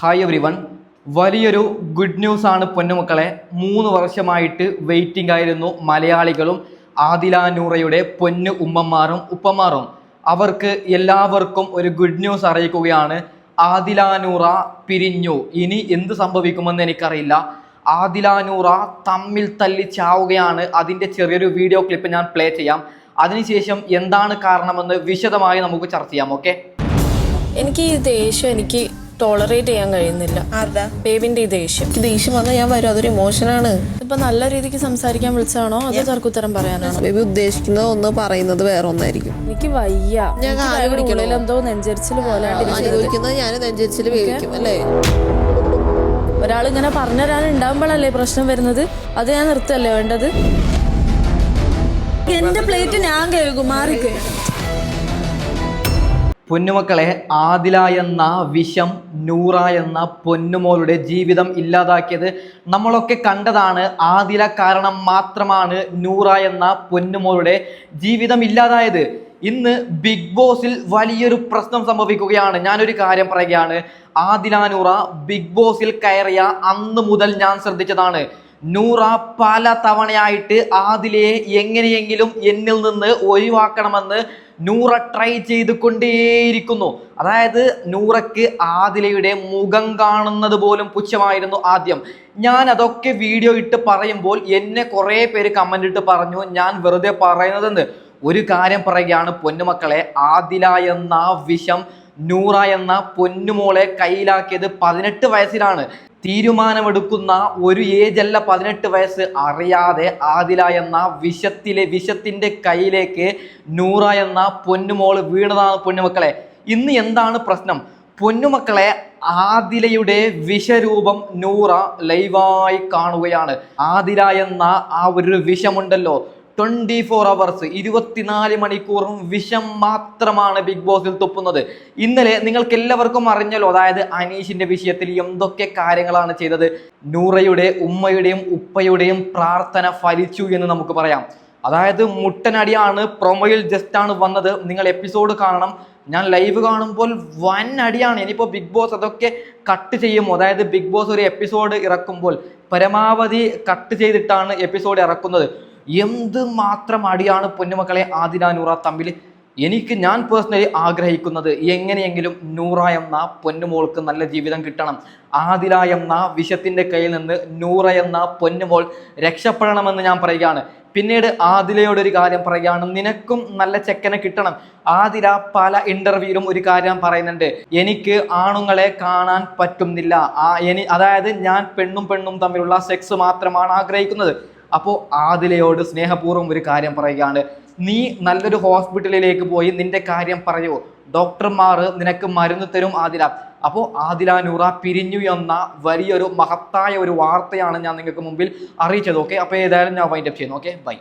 Hi everyone വലിയൊരു good news ആണ് പൊന്നുമക്കളെ. മൂന്ന് വർഷമായിട്ട് വെയിറ്റിംഗ് ആയിരുന്നു മലയാളികളും ആദില നൂറയുടെ പൊന്നു ഉമ്മമാറും ഉപ്പമാറും അവർക്ക് എല്ലാവർക്കും ഒരു ഗുഡ് ന്യൂസ് അറിയിക്കുകയാണ്. ആദിലാനൂറ പിരിഞ്ഞു. ഇനി എന്ത് സംഭവിക്കുമെന്ന് എനിക്കറിയില്ല. ആദിലാനൂറ തമ്മിൽ തല്ലി ചാവുകയാണ് അതിന്റെ ചെറിയൊരു വീഡിയോ ക്ലിപ്പ് ഞാൻ പ്ലേ ചെയ്യാം. അതിനുശേഷം എന്താണ് കാരണമെന്ന് വിശദമായി നമുക്ക് ചർച്ച ചെയ്യാം ഓക്കെ എനിക്ക് ഈ ദേഷ്യം എനിക്ക് ടോളറേറ്റ് ചെയ്യാൻ കഴിയുന്നില്ല. ആരുടെ ബേബിന്റെ ഈ ദേഷ്യം. എനിക്ക് ദേഷ്യം വന്നാൽ ഞാൻ വരും അതൊരു ഇമോഷനാണ് ഇപ്പൊ നല്ല രീതിക്ക് സംസാരിക്കാൻ വിളിച്ചാണോ അതോ ചെറുക്കുത്തരം പറയാനാണോ? ബേബി ഉദ്ദേശിക്കുന്നത് ഒന്ന് പറയുന്നത് വേറെ ഒന്നായിരിക്കും എനിക്ക് വയ്യ. ഞാൻ കാൽ പിടിക്കണോ? എന്തോ നെഞ്ചരിച്ചിൽ പോലെ അനുഭവിക്കുന്നത് ഞാൻ നെഞ്ചരിച്ചിൽ വേവിക്കും അല്ലേ? ഒരാൾ ഇങ്ങനെ പറഞ്ഞുതരാൻ ഉണ്ടാകുമ്പോഴല്ലേ പ്രശ്നം വരുന്നത്? അത് ഞാൻ നിർത്തല്ലേ വേണ്ടത്? എന്റെ പ്ലേറ്റ് ഞാൻ കഴുകും മാറിക്ക്. പൊന്നുമക്കളെ ആദില എന്ന വിഷം നൂറ എന്ന പൊന്നുമോളുടെ ജീവിതം ഇല്ലാതാക്കിയത് നമ്മളൊക്കെ കണ്ടതാണ്. ആദില കാരണം മാത്രമാണ് നൂറ എന്ന പൊന്നുമോളുടെ ജീവിതം ഇല്ലാതായത്. ഇന്ന് ബിഗ് ബോസിൽ വലിയൊരു പ്രശ്നം സംഭവിക്കുകയാണ്. ഞാനൊരു കാര്യം പറയുകയാണ്. ആദില നൂറ ബിഗ് ബോസിൽ കയറിയ അന്ന് മുതൽ ഞാൻ ശ്രദ്ധിച്ചതാണ്. നൂറ പല തവണയായിട്ട് ആദിലയെ എങ്ങനെയെങ്കിലും എന്നിൽ നിന്ന് ഒഴിവാക്കണമെന്ന് നൂറ ട്രൈ ചെയ്തുകൊണ്ടേയിരിക്കുന്നു. അതായത് നൂറയ്ക്ക് ആദിലയുടെ മുഖം കാണുന്നത് പോലും പുച്ഛമായിരുന്നു ആദ്യം. ഞാൻ അതൊക്കെ വീഡിയോ ഇട്ട് പറയുമ്പോൾ എന്നെ കുറേ പേര് കമന്റ് ഇട്ട് പറഞ്ഞു ഞാൻ വെറുതെ പറയുന്നതെന്ന്. ഒരു കാര്യം പറയുകയാണ് പൊന്നുമക്കളെ ആദില എന്ന വിഷം നൂറ എന്ന പൊന്നുമോളെ കയ്യിലാക്കിയത് പതിനെട്ട് വയസ്സിലാണ്. തീരുമാനമെടുക്കുന്ന ഒരു ഏജ് അല്ല പതിനെട്ട് വയസ്സ് അറിയാതെ ആദില എന്ന വിഷത്തിലെ വിഷത്തിന്റെ കയ്യിലേക്ക് നൂറ എന്ന പൊന്നുമോൾ വീണതാണ് പൊന്നുമക്കളെ. ഇന്ന് എന്താണ് പ്രശ്നം? പൊന്നുമക്കളെ ആദിലയുടെ വിഷരൂപം നൂറ ലൈവായി കാണുകയാണ്. ആദില എന്ന ആ ഒരു വിഷമുണ്ടല്ലോ. ട്വന്റി ഫോർ അവേഴ്സ് ഇരുപത്തിനാല് മണിക്കൂറും വിഷം മാത്രമാണ് ബിഗ് ബോസിൽ തുപ്പുന്നത്. ഇന്നലെ നിങ്ങൾക്ക് എല്ലാവർക്കും അറിഞ്ഞല്ലോ അതായത് അനീഷിന്റെ വിഷയത്തിൽ എന്തൊക്കെ കാര്യങ്ങളാണ് ചെയ്തത്. നൂറയുടെ ഉമ്മയുടെയും ഉപ്പയുടെയും പ്രാർത്ഥന ഫലിച്ചു എന്ന് നമുക്ക് പറയാം. അതായത് മുട്ടനടിയാണ് പ്രൊമോയിൽ ജസ്റ്റ് ആണ് വന്നത്. നിങ്ങൾ എപ്പിസോഡ് കാണണം. ഞാൻ ലൈവ് കാണുമ്പോൾ വൻ അടിയാണ്. ഇനിയിപ്പോൾ ബിഗ് ബോസ് അതൊക്കെ കട്ട് ചെയ്യുമോ അതായത് ബിഗ് ബോസ് ഒരു എപ്പിസോഡ് ഇറക്കുമ്പോൾ പരമാവധി കട്ട് ചെയ്തിട്ടാണ് എപ്പിസോഡ് ഇറക്കുന്നത്. എന്ത് മാത്രം അടിയാണ് പൊന്നുമക്കളെ ആദിന നൂറ തമ്മിൽ? എനിക്ക് ഞാൻ പേഴ്സണലി ആഗ്രഹിക്കുന്നത് എങ്ങനെയെങ്കിലും നൂറ എന്ന പൊന്നുമോൾക്ക് നല്ല ജീവിതം കിട്ടണം. ആദില എന്ന വിഷത്തിന്റെ കയ്യിൽ നിന്ന് നൂറ എന്ന പൊന്നുമോൾ രക്ഷപ്പെടണമെന്ന് ഞാൻ പറയുകയാണ്. പിന്നീട് ആദിലയോട് ഒരു കാര്യം പറയുകയാണ്. നിനക്കും നല്ല ചെക്കനെ കിട്ടണം. ആദില പല ഇന്റർവ്യൂവിലും ഒരു കാര്യം പറയുന്നുണ്ട്. എനിക്ക് ആണുങ്ങളെ കാണാൻ പറ്റുന്നില്ല. ആ എനി അതായത് ഞാൻ പെണ്ണും പെണ്ണും തമ്മിലുള്ള സെക്സ് മാത്രമാണ് ആഗ്രഹിക്കുന്നത്. അപ്പോൾ ആദിലയോട് സ്നേഹപൂർവം ഒരു കാര്യം പറയുകയാണ്. നീ നല്ലൊരു ഹോസ്പിറ്റലിലേക്ക് പോയി നിന്റെ കാര്യം പറയൂ. ഡോക്ടർമാർ നിനക്ക് മരുന്ന് തരും ആദില. അപ്പോൾ ആദില പിരിഞ്ഞു എന്ന വലിയൊരു മഹത്തായ ഒരു വാർത്തയാണ് ഞാൻ നിങ്ങൾക്ക് മുമ്പിൽ അറിയിച്ചത്. ഓക്കെ? അപ്പോൾ ഏതായാലും ഞാൻ വൈൻഡപ്പ് ചെയ്യുന്നു. ഓക്കെ? ബൈ